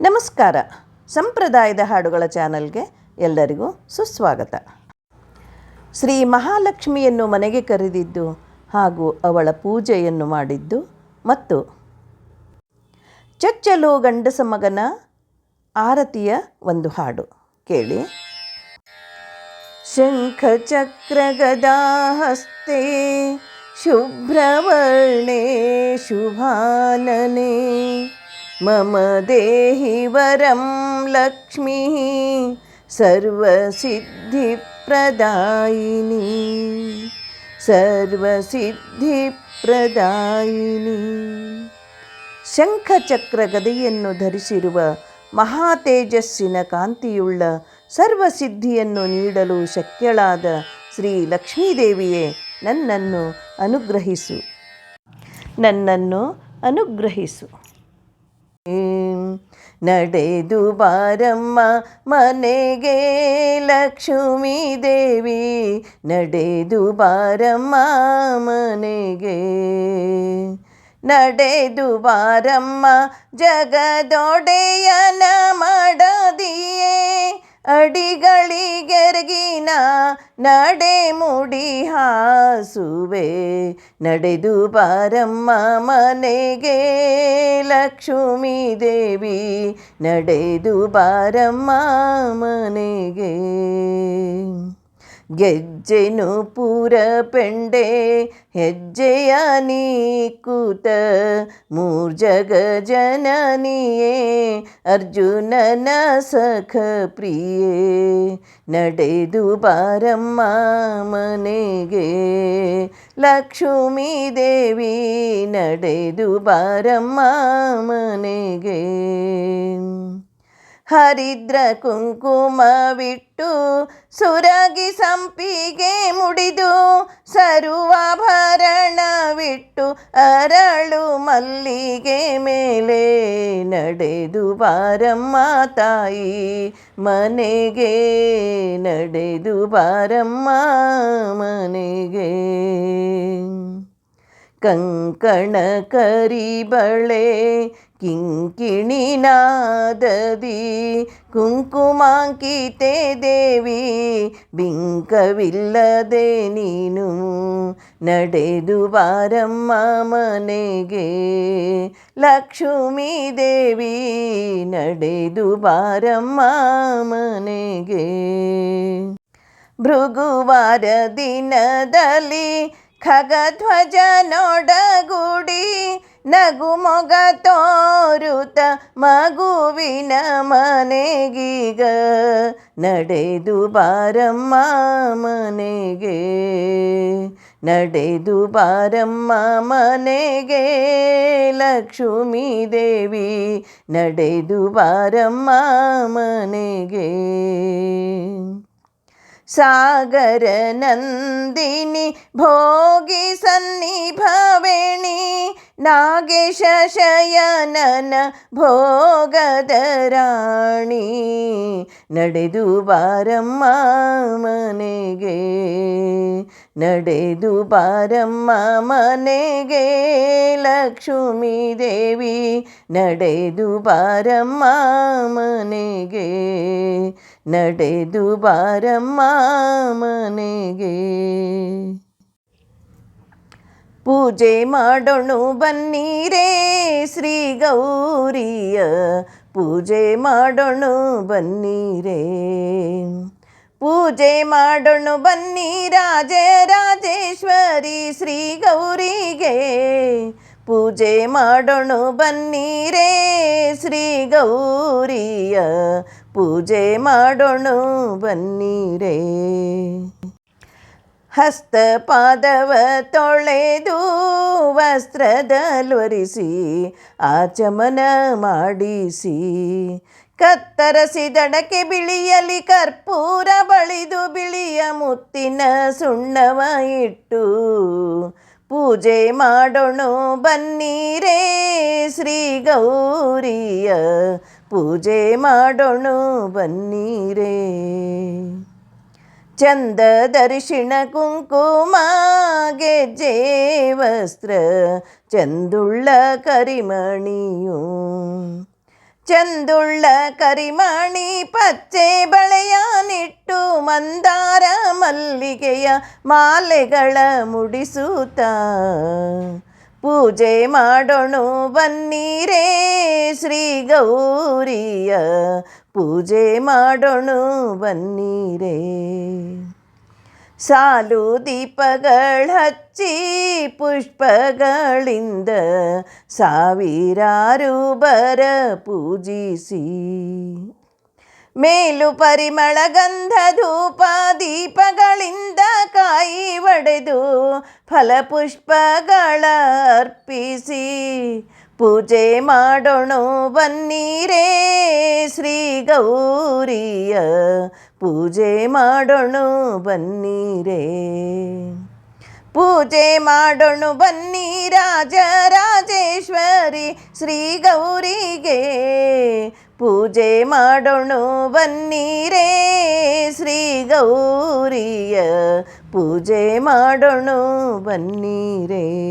ನಮಸ್ಕಾರ. ಸಂಪ್ರದಾಯದ ಹಾಡುಗಳ ಚಾನಲ್ಗೆ ಎಲ್ಲರಿಗೂ ಸುಸ್ವಾಗತ. ಶ್ರೀ ಮಹಾಲಕ್ಷ್ಮಿಯನ್ನು ಮನೆಗೆ ಕರೆದಿದ್ದು ಹಾಗೂ ಅವಳ ಪೂಜೆಯನ್ನು ಮಾಡಿದ್ದು ಮತ್ತು ಚಚ್ಚಲು ಗಂಡಸ ಮಗನ ಆರತಿಯ ಒಂದು ಹಾಡು ಕೇಳಿ. ಶಂಖ ಚಕ್ರ ಶಂಖಚಕ್ರಗದಾಹಸ್ತೆ ಶುಭ್ರವರ್ಣೇ ಶುಭಾನನೇ. मम देहि वरं लक्ष्मीः सर्वसिद्धिप्रदायिनी ಸರ್ವಸಿದ್ಧಿಪ್ರದಾಯಿನಿ ಶಂಖಚಕ್ರ ಗದೆಯನ್ನು ಧರಿಸಿರುವ ಮಹಾತೇಜಸ್ಸಿನ ಕಾಂತಿಯುಳ್ಳ ಸರ್ವಸಿದ್ಧಿಯನ್ನು ನೀಡಲು ಶಕ್ಯಳಾದ ಶ್ರೀ ಲಕ್ಷ್ಮೀದೇವಿಯೇ ನನ್ನನ್ನು ಅನುಗ್ರಹಿಸು ನನ್ನನ್ನು ಅನುಗ್ರಹಿಸು ನಡೆದು ಬಾರಮ್ಮ ಮನೆಗೆ ಲಕ್ಷ್ಮೀ ದೇವಿ. ನಡೆದು ಬಾರಮ್ಮ ಮನೆಗೆ ನಡೆದು ಬಾರಮ್ಮ ಜಗದೊಡೆಯನ ಮಾಡದಿಯೇ. ಅಡಿಗಳಿಗೆರಗಿನ ನಡೆ ಮುಡಿ ಹಾಸುವೆ ನಡೆದು ಬಾರಮ್ಮ ಮನೆಗೆ. ಲಕ್ಷ್ಮೀ ದೇವಿ ನಡೆದು ಬಾರಮ್ಮ ಮನೆಗೆ. ಗೆಜ್ಜೆನು ಪೂರ ಪೆಂಡೆ, ಹೆಜ್ಜೆಯ ನೀಕೂತ ಮೂರ್ಜಗ ಜನನಿಯೇ, ಅರ್ಜುನನ ಸಖ ಪ್ರಿಯೇ, ನಡೆದು ಬಾರಮ್ಮ ಮನೆಗೆ. ಲಕ್ಷ್ಮೀ ದೇವಿ, ನಡೆದು ಬಾರಮ್ಮ ಮನೆಗೆ. ಹರಿದ್ರ ಕುಂಕುಮವಿಟ್ಟು ಸುರಗಿ ಸಂಪಿಗೆ ಮುಡಿದು ಸರುವ ಸರ್ವಾಭರಣವಿಟ್ಟು ಅರಳು ಮಲ್ಲಿಗೆ ಮೇಲೆ ನಡೆದು ಬಾರಮ್ಮ ತಾಯಿ ಮನೆಗೆ ನಡೆದು ಬಾರಮ್ಮ ಮನೆಗೆ. ಕಂಕಣ ಕರಿಬಳೆ ಕಿಂಕಿಣಿ ನಾದದಿ ಕುಂಕುಮಾಂಕಿತೆ ದೇವಿ, ಬಿಂಕವಿಲ್ಲದೆ ನೀನು ನಡೆದು ಬಾರಮ್ಮ ಮನೆಗೆ. ಲಕ್ಷ್ಮೀ ದೇವಿ, ನಡೆದು ಬಾರಮ್ಮ ಮನೆಗೆ. ಭೃಗುವಾರ ದಿನದಲ್ಲಿ ಖಗಧ್ವಜ ನೋಡಗೂಡಿ ನಗು ಮೊಗ ತೋರುತ ಮಗುವಿನ ಮನೆಗೀಗ ನಡೆದು ಬಾರಮ್ಮ ಮನೆಗೆ. ನಡೆದು ಬಾರಮ್ಮ ಮನೆಗೆ ಲಕ್ಷ್ಮೀ ದೇವಿ ನಡೆದು ಬಾರಮ್ಮ ಮನೆಗೆ. ಸಾಗರ ನಂದಿನಿ ಭೋಗಿ ಸನ್ನಿಭವೇಣಿ ನಾಗೇಶ ಶಯನನ ಭೋಗದ ರಾಣಿ ನಡೆದು ಬಾರಮ್ಮ ಮನೆಗೆ, ನಡೆದು ಬಾರಮ್ಮ ಮನೆಗೆ, ಲಕ್ಷ್ಮೀ ದೇವಿ ನಡೆದು ಬಾರಮ್ಮ ಮನೆಗೆ, ನಡೆದು ಬಾರಮ್ಮ ಮನೆಗೆ. ಪೂಜೆ ಮಾಡೋಣು ಬನ್ನೀರೇ ಶ್ರೀ ಗೌರಿಯ. ಪೂಜೆ ಮಾಡೋಣು ಬನ್ನೀರೇ. ಪೂಜೆ ಮಾಡೋಣು ಬನ್ನಿ ರಾಜೇ ರಾಜೇಶ್ವರಿ ಶ್ರೀ ಗೌರಿಗೆ. ಪೂಜೆ ಮಾಡೋಣು ಬನ್ನೀರೇ ಶ್ರೀ ಗೌರಿಯ. ಪೂಜೆ ಮಾಡೋಣು ಬನ್ನೀರೇ. ಹಸ್ತ ಪಾದವ ತೊಳೆದು ವಸ್ತ್ರದಲ್ವರಿಸಿ ಆಚಮನ ಮಾಡಿಸಿ. ಕತ್ತರಸಿದಡಕ್ಕೆ ಬಿಳಿಯಲಿ ಕರ್ಪೂರ ಬಳಿದು ಬಿಳಿಯ ಮುತ್ತಿನ ಸುಣ್ಣವ ಇಟ್ಟು ಪೂಜೆ ಮಾಡೋಣ ಬನ್ನೀರೇ ಶ್ರೀ ಗೌರಿಯ. ಪೂಜೆ ಮಾಡೋಣ ಬನ್ನೀರೇ. ಚಂದ ದರ್ಶಿಣ ಕುಂಕುಮ ಗೆಜ್ಜೆ ವಸ್ತ್ರ ಚಂದುಳ್ಳ ಕರಿಮಣಿಯು. ಚಂದುಳ್ಳ ಕರಿಮಣಿ ಪಚ್ಚೆ ಬಳೆಯನಿಟ್ಟು ಮಂದಾರ ಮಲ್ಲಿಗೆಯ ಮಾಲೆಗಳ ಮುಡಿಸುತ್ತ. ಪೂಜೆ ಮಾಡೋಣ ಬನ್ನೀರೇ ಶ್ರೀ ಗೌರಿಯ. ಪೂಜೆ ಮಾಡೋಣ ಬನ್ನೀರೇ. ಸಾಲು ದೀಪಗಳ ಹಚ್ಚಿ ಪುಷ್ಪಗಳಿಂದ ಸಾವಿರಾರು ಬರ ಪೂಜಿಸಿ. ಮೇಲು ಪರಿಮಳ ಗಂಧ ಧೂಪ ದೀಪಗಳಿಂದ ಕಾಯಿ ಒಡೆದು ಫಲಪುಷ್ಪಗಳ ಅರ್ಪಿಸಿ ಪೂಜೆ ಮಾಡೋಣ ಬನ್ನೀರೇ ಶ್ರೀ ಗೌರಿಯ ಪೂಜೆ ಮಾಡೋಣ ಬನ್ನೀರೇ. ಪೂಜೆ ಮಾಡೋಣ ಬನ್ನಿ ರಾಜ ರಾಜೇಶ್ವರಿ ಶ್ರೀ ಗೌರಿಗೆ ಪೂಜೆ ಮಾಡೋಣ ಬನ್ನೀರೇ ಶ್ರೀ ಗೌರಿಯ. ಪೂಜೆ ಮಾಡೋಣ ಬನ್ನೀರೇ.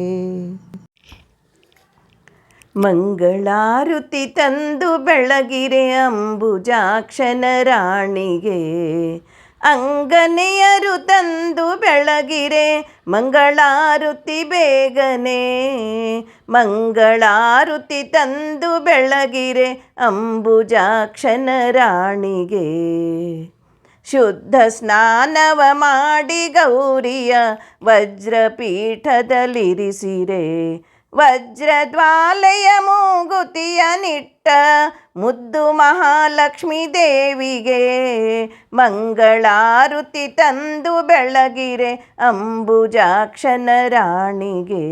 ಮಂಗಳಾರುತಿ ತಂದು ಬೆಳಗಿರೆ ಅಂಬುಜಾಕ್ಷನ ರಾಣಿಗೆ. ಅಂಗನೆಯರು ತಂದು ಬೆಳಗಿರೆ, ಮಂಗಳಾರುತಿ ಬೇಗನೆ. ಮಂಗಳಾರುತಿ ತಂದು ಬೆಳಗಿರೆ, ಅಂಬುಜಾಕ್ಷನ ರಾಣಿಗೆ. ಶುದ್ಧ ಸ್ನಾನವ ಮಾಡಿ ಗೌರಿಯ ವಜ್ರಪೀಠದಲ್ಲಿರಿಸಿರೆ ವಜ್ರದ್ವಾಲೆಯ ಮೂಗುತಿಯ ನಿಟ್ಟ ಮುದ್ದು ಮಹಾಲಕ್ಷ್ಮೀ ದೇವಿಗೆ ಮಂಗಳಾರುತಿ ತಂದು ಬೆಳಗಿರೆ ಅಂಬುಜಾಕ್ಷನ ರಾಣಿಗೆ.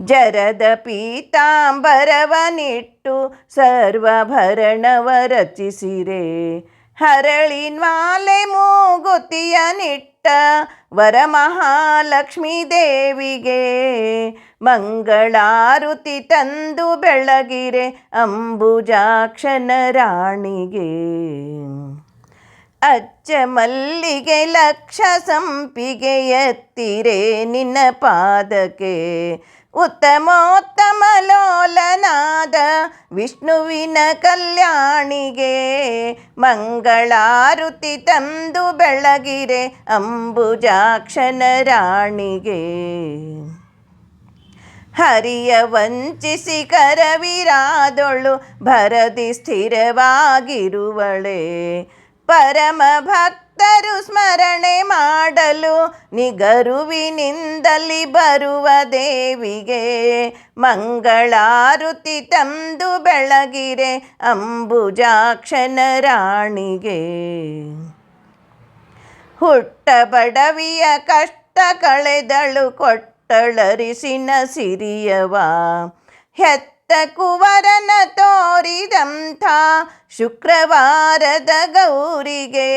ಜರದ ಪೀತಾಂಬರವನಿಟ್ಟು ಸರ್ವಭರಣವ ರಚಿಸಿರೆ ಹರಳಿನ್ವಾಲೆ ಮೂಗುತಿಯ ನಿಟ್ಟ ವರಮಹಾಲಕ್ಷ್ಮೀ ದೇವಿಗೆ. ಮಂಗಳಾರುತಿ ತಂದು ಬೆಳಗಿರೆ ಅಂಬುಜಾಕ್ಷನ ರಾಣಿಗೆ. ಅಚ್ಚ ಮಲ್ಲಿಗೆ ಲಕ್ಷ ಸಂಪಿಗೆ ಎತ್ತಿರೆ ನಿನ್ನ ಪಾದಕ್ಕೆ. ಉತ್ತಮೋತ್ತಮ ಲೋಲನಾದ ವಿಷ್ಣುವಿನ ಕಲ್ಯಾಣಿಗೆ ಮಂಗಳಾರುತಿ ತಂದು ಬೆಳಗಿರೆ ಅಂಬುಜಾಕ್ಷನ ರಾಣಿಗೆ. ಹರಿಯ ವಂಚಿಸಿ ಕರವಿರಾದೊಳು ಭರದಿ ಸ್ಥಿರವಾಗಿರುವಳೆ. ಪರಮ ಭಕ್ತರು ಸ್ಮರಣೆ ಮಾಡಲು ನಿಗರುವಿನಿಂದಲಿ ಬರುವ ದೇವಿಗೆ ಮಂಗಳಾರುತಿ ತಂದು ಬೆಳಗಿರೆ ಅಂಬುಜಾಕ್ಷನ ರಾಣಿಗೆ. ಹುಟ್ಟ ಬಡವಿಯ ಕಷ್ಟ ಕಳೆದಳು ಕೊಟ್ಟಳರಿಸಿನ ಸಿರಿಯವ. ಹೆತ್ತ ಕುವರನ ತೋರಿದಂಥ ಶುಕ್ರವಾರದ ಗೌರಿಗೆ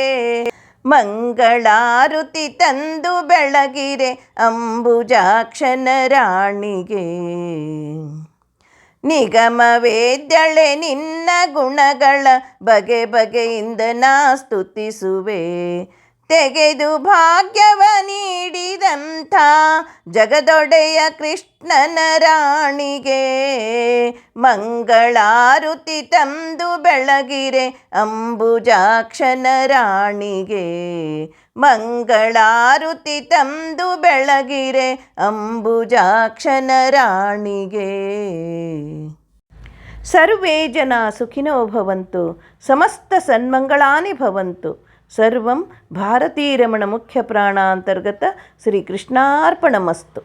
ಮಂಗಳಾರುತಿ ತಂದು ಬೆಳಗಿರೆ ಅಂಬುಜಾಕ್ಷನ ರಾಣಿಗೆ. ನಿಗಮ ವೇದ್ಯಳೆ ನಿನ್ನ ಗುಣಗಳ ಬಗೆ ಬಗೆಯಿಂದ ನಾ ಸ್ತುತಿಸುವೆ. ತೆಗೆದು ಭಾಗ್ಯವ ನೀಡಿದಂಥ ಜಗದೊಡೆಯ ಕೃಷ್ಣನ ರಾಣಿಗೆ ಮಂಗಳಾರುತಿ ತಂದು ಬೆಳಗಿರೆ ಅಂಬುಜಾಕ್ಷನ ರಾಣಿಗೆ ಮಂಗಳಾರುತಿ ತಂದು ಬೆಳಗಿರೆ ಅಂಬುಜಾಕ್ಷನ ರಾಣಿಗೆ. ಸರ್ವೇ ಜನ ಸುಖಿನೋ ಭವಂತು, ಸಮಸ್ತ ಸನ್ಮಂಗಳಾನಿ ಭವಂತು. సర్వం భారతీరమణ ముఖ్య ప్రాణాంతర్గత శ్రీకృష్ణార్పణమస్తు